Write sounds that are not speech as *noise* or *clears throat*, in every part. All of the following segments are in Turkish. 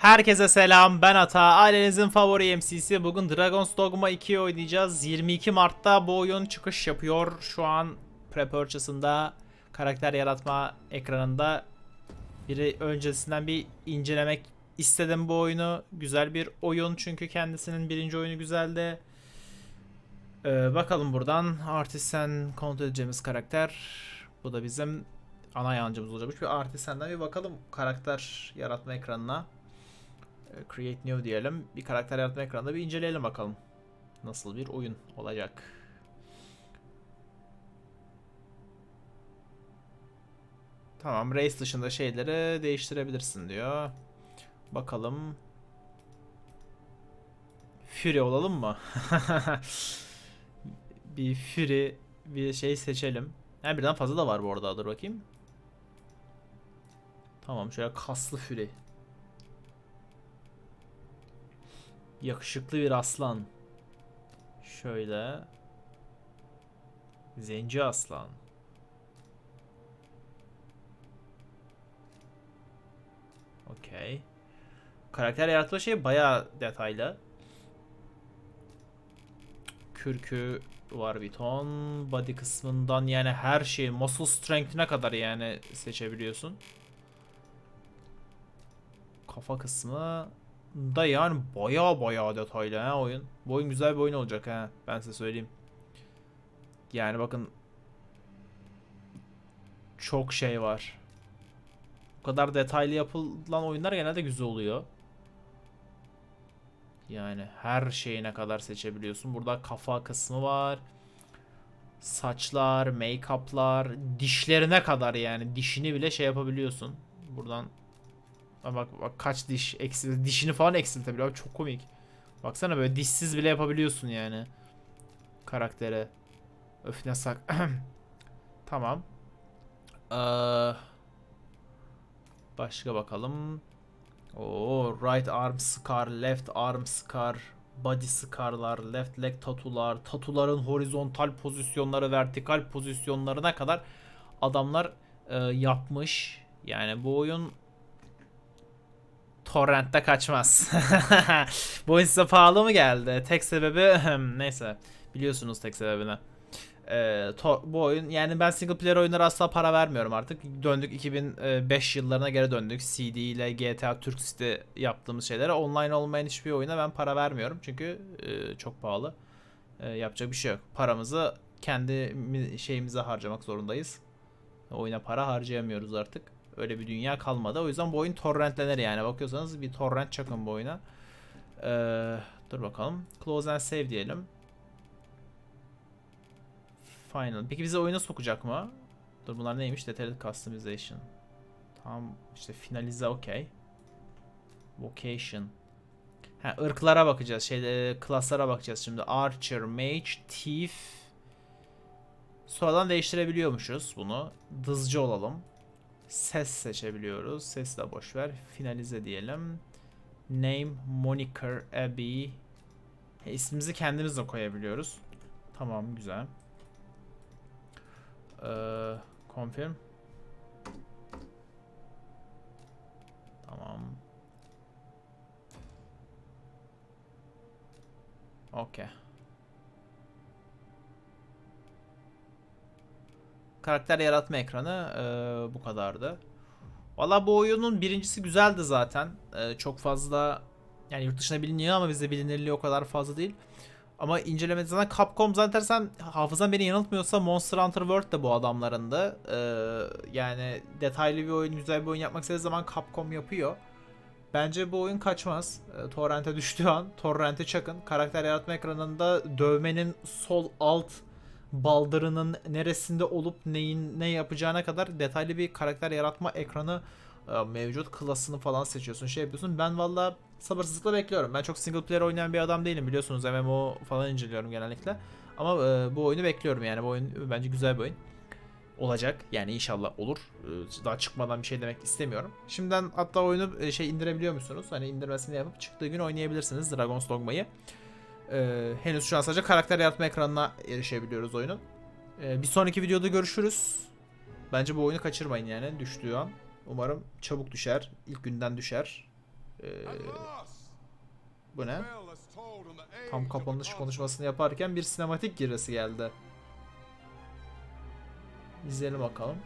Herkese selam ben Ata. Ailenizin favori MC'si bugün Dragon's Dogma 2'yi oynayacağız. 22 Mart'ta bu oyun çıkış yapıyor. Şu an pre-purchase'ında karakter yaratma ekranında. Biri öncesinden bir incelemek istedim bu oyunu. Güzel bir oyun çünkü kendisinin birinci oyunu güzeldi. Ee, bakalım buradan. Artisan kontrol edeceğimiz karakter. Bu da bizim ana yancımız olacakmış. Bir artisenden bir bakalım karakter yaratma ekranına Create New diyelim. Bir karakter yaratma ekranında bir inceleyelim bakalım. Nasıl bir oyun olacak. Tamam, race dışında şeyleri değiştirebilirsin diyor. Bakalım. Fury olalım mı? *laughs* bir Fury bir şey seçelim. Yani birden fazla da var bu arada. Dur bakayım. Tamam, şöyle kaslı Fury. Yakışıklı bir aslan. Şöyle. Zenci aslan. Okey. Karakter yaratma şey bayağı detaylı. Kürkü var bir ton. Body kısmından yani her şey muscle strength'ine kadar yani seçebiliyorsun. Kafa kısmı da yani baya baya detaylı ha oyun. Bu oyun güzel bir oyun olacak ha. Ben size söyleyeyim. Yani bakın çok şey var. Bu kadar detaylı yapılan oyunlar genelde güzel oluyor. Yani her şeyine kadar seçebiliyorsun. Burada kafa kısmı var. Saçlar, make-up'lar, dişlerine kadar yani dişini bile şey yapabiliyorsun. Buradan Aa, bak bak kaç diş eksil dişini falan eksiltebiliyor. Abi Çok komik. Baksana böyle dişsiz bile yapabiliyorsun yani. Karaktere. Öf ne sak. *clears throat* tamam. Ee, başka bakalım. Oo, right arm scar, left arm scar, body scarlar, left leg tatular, tatuların horizontal pozisyonları, vertikal pozisyonlarına kadar adamlar e, yapmış. Yani bu oyun Torrent'te kaçmaz. *laughs* Bu oyun size pahalı mı geldi? Tek sebebi neyse biliyorsunuz tek sebebini. Ee, bu oyun yani ben single player oyunlara asla para vermiyorum artık. Döndük 2005 yıllarına geri döndük. CD ile GTA Türk City yaptığımız şeylere online olmayan hiçbir oyuna ben para vermiyorum. Çünkü e, çok pahalı. E, yapacak bir şey yok. Paramızı kendi mi- şeyimize harcamak zorundayız. Oyuna para harcayamıyoruz artık. Öyle bir dünya kalmadı. O yüzden bu oyun torrentlenir yani. Bakıyorsanız bir torrent çakın bu oyuna. Ee, dur bakalım. Close and save diyelim. Final. Peki bize oyuna sokacak mı? Dur bunlar neymiş? Detailed customization. Tamam işte finalize okey. Vocation. Ha ırklara bakacağız. Şeyde klaslara bakacağız şimdi. Archer, Mage, Thief. Sonradan değiştirebiliyormuşuz bunu. Dızcı olalım. Ses seçebiliyoruz. Ses de boş ver. Finalize diyelim. Name, moniker, Abby. He, ismimizi kendimiz de koyabiliyoruz. Tamam güzel. Ee, confirm. Tamam. Okey. Karakter yaratma ekranı e, bu kadardı. Valla bu oyunun birincisi güzeldi zaten. E, çok fazla yani yurt dışında biliniyor ama bizde bilinirliği o kadar fazla değil. Ama incelemede zaten Capcom zannedersem hafızam beni yanıltmıyorsa Monster Hunter World de bu adamlarındı. E, yani detaylı bir oyun, güzel bir oyun yapmak istediği zaman Capcom yapıyor. Bence bu oyun kaçmaz. E, Torrent'e düştüğü an Torrent'e çakın. Karakter yaratma ekranında dövmenin sol alt baldırının neresinde olup neyin ne yapacağına kadar detaylı bir karakter yaratma ekranı e, mevcut klasını falan seçiyorsun şey yapıyorsun. Ben valla sabırsızlıkla bekliyorum. Ben çok single player oynayan bir adam değilim biliyorsunuz MMO falan inceliyorum genellikle. Ama e, bu oyunu bekliyorum yani bu oyun bence güzel bir oyun olacak. Yani inşallah olur. E, Daha çıkmadan bir şey demek istemiyorum. Şimdiden hatta oyunu e, şey indirebiliyor musunuz? Hani indirmesini yapıp çıktığı gün oynayabilirsiniz Dragon's Dogma'yı. Ee, henüz şu an sadece karakter yaratma ekranına erişebiliyoruz oyunun. Ee, bir sonraki videoda görüşürüz. Bence bu oyunu kaçırmayın yani düştüğü an. Umarım çabuk düşer. ilk günden düşer. Ee, bu ne? Tam kapanış konuşmasını yaparken bir sinematik giresi geldi. İzleyelim bakalım.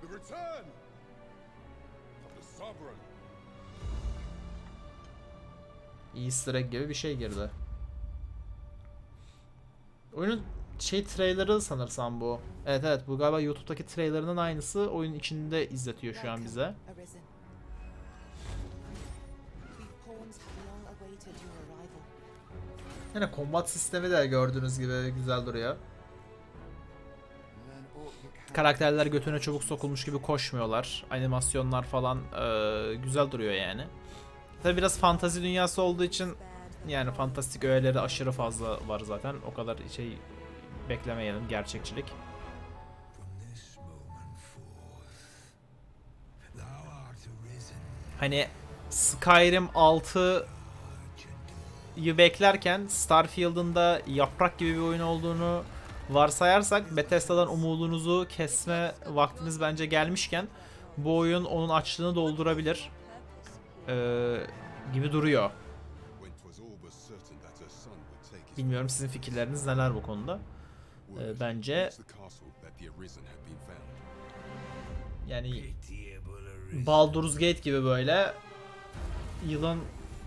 The return of the sovereign. Easter egg gibi bir şey girdi. Oyunun şey trailerı sanırsam bu. Evet evet bu galiba YouTube'daki trailerının aynısı oyun içinde izletiyor şu an bize. Yine combat sistemi de gördüğünüz gibi güzel duruyor. Karakterler götüne çabuk sokulmuş gibi koşmuyorlar. Animasyonlar falan eee, güzel duruyor yani. Tabi biraz fantazi dünyası olduğu için yani fantastik öğeleri aşırı fazla var zaten. O kadar şey beklemeyelim gerçekçilik. Hani Skyrim 6 'yı beklerken Starfield'ın da yaprak gibi bir oyun olduğunu varsayarsak Bethesda'dan umudunuzu kesme vaktiniz bence gelmişken bu oyun onun açlığını doldurabilir Ee, gibi duruyor. Bilmiyorum sizin fikirleriniz neler bu konuda. word bence-. Yani. Baldur's Gate gibi böyle yılın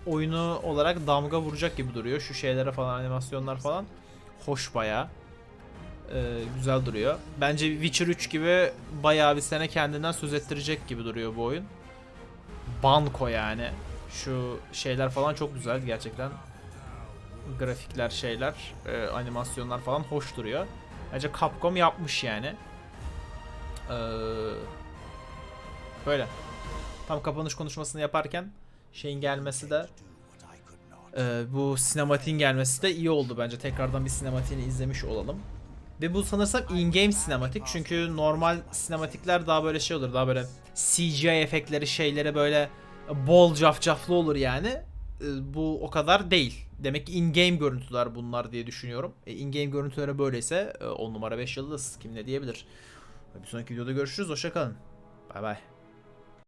oyunu olarak damga vuracak gibi duruyor. Şu şeylere falan animasyonlar falan hoş baya. güzel duruyor. Bence Witcher 3 gibi bayağı bir sene kendinden söz ettirecek gibi duruyor bu oyun. Banko yani. Şu şeyler falan çok güzel gerçekten. Grafikler şeyler, e, animasyonlar falan hoş duruyor. Bence Capcom yapmış yani. Eee Böyle. Tam kapanış konuşmasını yaparken şeyin gelmesi de e, bu sinematiğin gelmesi de iyi oldu bence. Tekrardan bir sinematiğini izlemiş olalım. Ve bu sanırsam in-game sinematik çünkü normal sinematikler daha böyle şey olur. Daha böyle CGI efektleri şeyleri böyle bol cafcaflı olur yani. E, bu o kadar değil. Demek ki in-game görüntüler bunlar diye düşünüyorum. E, in-game görüntülere böyleyse 10 numara 5 yıldız kim ne diyebilir. Bir sonraki videoda görüşürüz. Hoşçakalın. Bay bay.